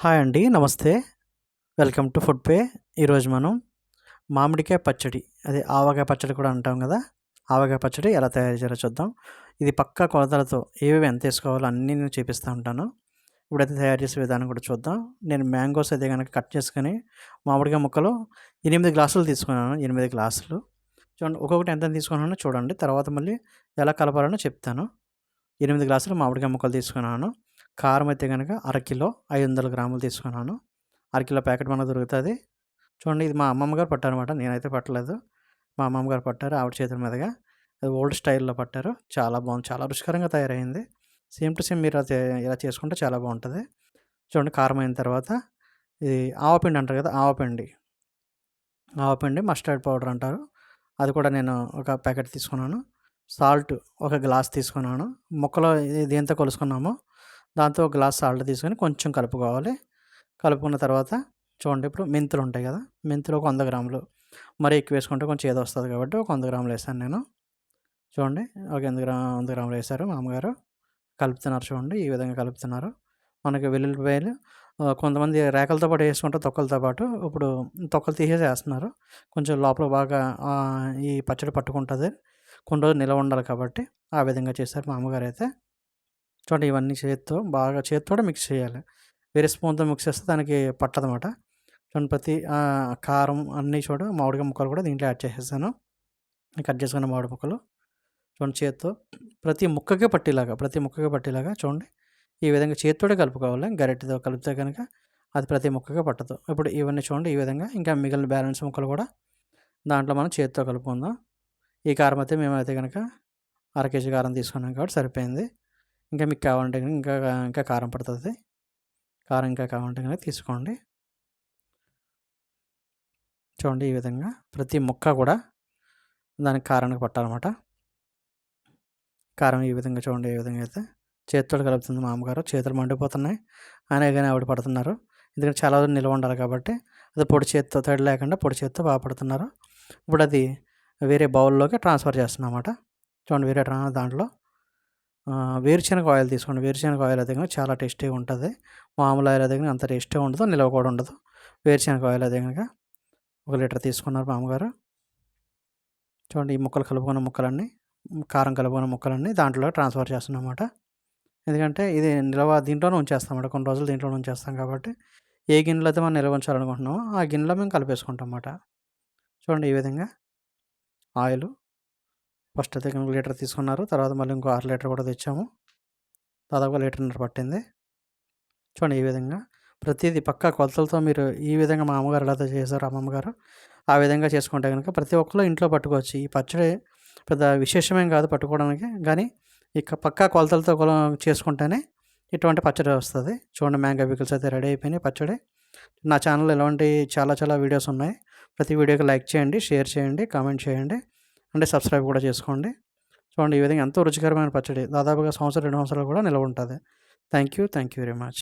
Hi అండి నమస్తే. Welcome to food pay. ఈరోజు మనం మామిడికాయ పచ్చడి అదే ఆవకాయ పచ్చడి కూడా అంటాం కదా. ఆవకాయ పచ్చడి ఎలా తయారు చేయాలో చూద్దాం. ఇది పక్కా కొలతలతో ఏవేవి ఎంత వేసుకోవాలో అన్నీ నేను చూపిస్తూ ఉంటాను. ఇప్పుడైతే తయారు చేసే విధానం కూడా చూద్దాం. నేను మ్యాంగోస్ అయితే కనుక కట్ చేసుకొని మామిడికాయ ముక్కలు ఎనిమిది గ్లాసులు తీసుకున్నాను ఎనిమిది గ్లాసులు. చూడండి ఒక్కొక్కటి ఎంత తీసుకున్నానో చూడండి. తర్వాత మళ్ళీ ఎలా కలపాలనో చెప్తాను. ఎనిమిది గ్లాసులు మామిడికాయ ముక్కలు తీసుకున్నాను. కారం అయితే కనుక అరకిలో ఐదు వందల గ్రాములు తీసుకున్నాను. అరకిలో ప్యాకెట్ మనకు దొరుకుతుంది. చూడండి ఇది మా అమ్మమ్మ గారు పట్టారనమాట నేనైతే పట్టలేదు. మా అమ్మమ్మ గారు పట్టారు ఆవిడ చేతుల మీదుగా. అది ఓల్డ్ స్టైల్లో పట్టారు. చాలా బాగుంది. చాలా రుచికరంగా తయారైంది. సేమ్ టు సేమ్ మీరు అది ఇలా చేసుకుంటే చాలా బాగుంటుంది. చూడండి కారం అయిన తర్వాత ఇది ఆవపిండి అంటారు కదా ఆవపిండి ఆవపిండి మస్టర్డ్ పౌడర్ అంటారు. అది కూడా నేను ఒక ప్యాకెట్ తీసుకున్నాను. సాల్ట్ ఒక గ్లాస్ తీసుకున్నాను. మొక్కలో దేంతో కొలుసుకున్నామో దాంతో ఒక గ్లాస్ సాల్ట్ తీసుకొని కొంచెం కలుపుకోవాలి. కలుపుకున్న తర్వాత చూడండి ఇప్పుడు మెంతులు ఉంటాయి కదా మెంతులు ఒక వంద గ్రాములు. మరీ ఎక్కువ వేసుకుంటే కొంచెం ఏదో వస్తుంది కాబట్టి ఒక వంద గ్రాములు వేసాను నేను. చూడండి ఒక వంద గ్రా వంద గ్రాములు వేశారు మామగారు కలుపుతున్నారు చూడండి ఈ విధంగా కలుపుతున్నారు. మనకి వెల్లుల్లిపాయలు కొంతమంది రేకలతో పాటు వేసుకుంటారు తొక్కలతో పాటు ఇప్పుడు తొక్కలు తీసేసి వేస్తున్నారు. కొంచెం లోపల బాగా ఈ పచ్చడి పట్టుకుంటుంది. కొన్ని రోజులు నిల్వ ఉండాలి కాబట్టి ఆ విధంగా చేశారు మా అమ్మగారు అయితే. చూడండి ఇవన్నీ చేత్తో బాగా చేత్తో మిక్స్ చేయాలి. వేరే స్పూన్తో మిక్స్ చేస్తే దానికి పట్టదన్నమాట చూడండి ప్రతి కారం అన్నీ చూడ మామిడికాయ ముక్కలు కూడా దీంట్లో యాడ్ చేసేసాను. కట్ చేసుకున్న మామిడి ముక్కలు. చూడండి చేత్తో ప్రతి ముక్కకే పట్టేలాగా ప్రతి ముక్కకే పట్టేలాగా చూడండి. ఈ విధంగా చేత్తోనే కలుపుకోవాలి. గరిటెతో కలిపితే కనుక అది ప్రతి ముక్కగా పట్టదు. ఇప్పుడు ఇవన్నీ చూడండి ఈ విధంగా ఇంకా మిగిలిన బ్యాలెన్స్ ముక్కలు కూడా దాంట్లో మనం చేతితో కలుపుకుందాం. ఈ కారం అయితే మేమైతే కనుక అర కేజీ కారం తీసుకున్నాం కాబట్టి సరిపోయింది. ఇంకా మీకు కావాలంటే ఇంకా ఇంకా కారం పడుతుంది. కారం ఇంకా కావాలంటే కనుక తీసుకోండి. చూడండి ఈ విధంగా ప్రతి ముక్క కూడా దానికి కారానికి పట్టాలన్నమాట. కారం ఈ విధంగా చూడండి ఏ విధంగా అయితే చేతితో కలుపుతుంది మా అమ్మగారు. చేతులు మండిపోతున్నాయి. అనే కానీ ఆవిడ పడుతున్నారు. ఎందుకంటే చాలా రోజులు నిల్వ ఉండాలి కాబట్టి అది పొడి చేతితో తడి లేకుండా పొడి చేతితో బాగా పడుతున్నారు. ఇప్పుడు అది వేరే బౌల్లోకి ట్రాన్స్ఫర్ చేస్తున్నమాట చూడండి వేరే దాంట్లో వేరుశనగ ఆయిల్ తీసుకోండి. వేరుశనగ ఆయిల్ అయితే చాలా టేస్టీగా ఉంటుంది. మామూలు ఆయిల్ అయితే అంత టేస్టీ ఉండదు నిల్వ కూడా ఉండదు. వేరుశనగ ఆయిల్ అయితే కనుక ఒక లీటర్ తీసుకున్నారు మామగారు. చూడండి ఈ ముక్కలు కలుపుకున్న ముక్కలన్నీ కారం కలుపుకున్న ముక్కలన్నీ దాంట్లో ట్రాన్స్ఫర్ చేస్తున్నమాట ఎందుకంటే ఇది నిల్వ దీంట్లోనే ఉంచేస్తాం కొన్ని రోజులు దీంట్లోనే ఉంచేస్తాం కాబట్టి ఏ గిన్నెలో అయితే మనం నిల్వ ఉంచాలనుకుంటున్నామో ఆ గిన్నెలో మేము కలిపేసుకుంటాం అన్నమాట చూడండి ఈ విధంగా ఆయిల్ ఫస్ట్ అయితే ఒక లీటర్ తీసుకున్నారు. తర్వాత మళ్ళీ ఇంకో ఆరు లీటర్ కూడా తెచ్చాము. దాదాపు లీటర్న్నర పట్టింది. చూడండి ఈ విధంగా. ప్రతిదీ పక్కా కొలతలతో మీరు ఈ విధంగా మా అమ్మగారు ఎలా చేశారు అమ్మమ్మగారు ఆ విధంగా చేసుకుంటే కనుక ప్రతి ఒక్కరు ఇంట్లో పట్టుకోవచ్చు. ఈ పచ్చడి పెద్ద విశేషమేం కాదు పట్టుకోవడానికి. కానీ ఇక పక్కా కొలతలతో చేసుకుంటేనే ఇటువంటి పచ్చడి వస్తుంది. చూడండి మ్యాంగో పికిల్స్ అయితే రెడీ అయిపోయినాయి పచ్చడి. నా ఛానల్లో ఇలాంటి చాలా చాలా వీడియోస్ ఉన్నాయి. ప్రతి వీడియోకి లైక్ చేయండి షేర్ చేయండి కామెంట్ చేయండి. అంటే సబ్స్క్రైబ్ కూడా చేసుకోండి. చూడండి ఈ విధంగా ఎంతో రుచికరమైన పచ్చడి దాదాపుగా సంవత్సరం రెండు సంవత్సరాలు కూడా నిలవ ఉంటుంది. Thank you thank you very much.